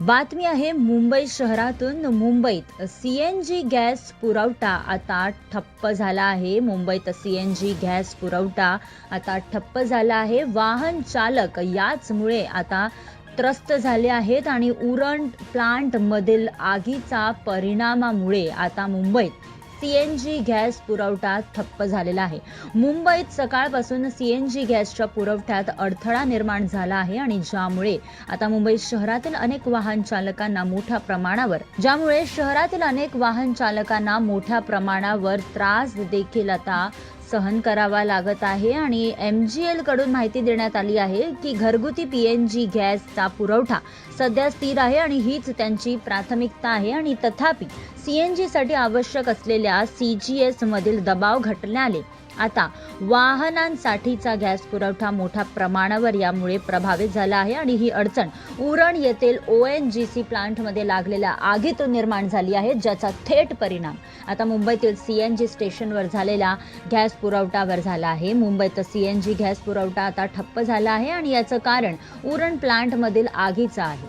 बातमी आहे मुंबई शहरातून मुंबईत. सी एनजी गॅस पुरवठा आता ठप्प झाला आहे. मुंबईत सी एनजी गॅस पुरवठा आता ठप्प झाला आहे. वाहन चालक याचमुळे आता त्रस्त झाले आहेत आणि उरण प्लांट मधील आगीचा परिणामामुळे आता मुंबईत सीएनजी गॅस पुरवठा ठप्प झालेला आहे. मुंबईत सकाळपासून सीएनजी गॅसच्या पुरवठ्यात अडथळा निर्माण झाला आहे आणि ज्यामुळे आता मुंबई शहरातील अनेक वाहन चालकांना मोठ्या प्रमाणावर ज्यामुळे शहरातील अनेक वाहन चालकांना मोठ्या प्रमाणावर त्रास देखील आता सहन करावा लागत आहे आणि एम जी एलकडून माहिती देण्यात आली आहे की घरगुती पी एन जी गॅसचा पुरवठा सध्या स्थिर आहे आणि हीच त्यांची प्राथमिकता आहे आणि तथापि सी एन जीसाठी आवश्यक असलेल्या सी जी एसमधील दबाव घटल्याने आता वाहनांसाठीचा गॅस पुरवठा मोठ्या प्रमाणावर यामुळे प्रभावित झाला आहे आणि ही अडचण उरण येथील ओ एन जी सी प्लांटमध्ये लागलेल्या आगीतून निर्माण झाली आहे ज्याचा थेट परिणाम आता मुंबईतील सी एन जी स्टेशनवर झालेल्या गॅस पुरवठावर झाला आहे. मुंबईत सी एन जी गॅस पुरवठा आता ठप्प झाला आहे आणि याचं कारण उरण प्लांटमधील आगीचं आहे.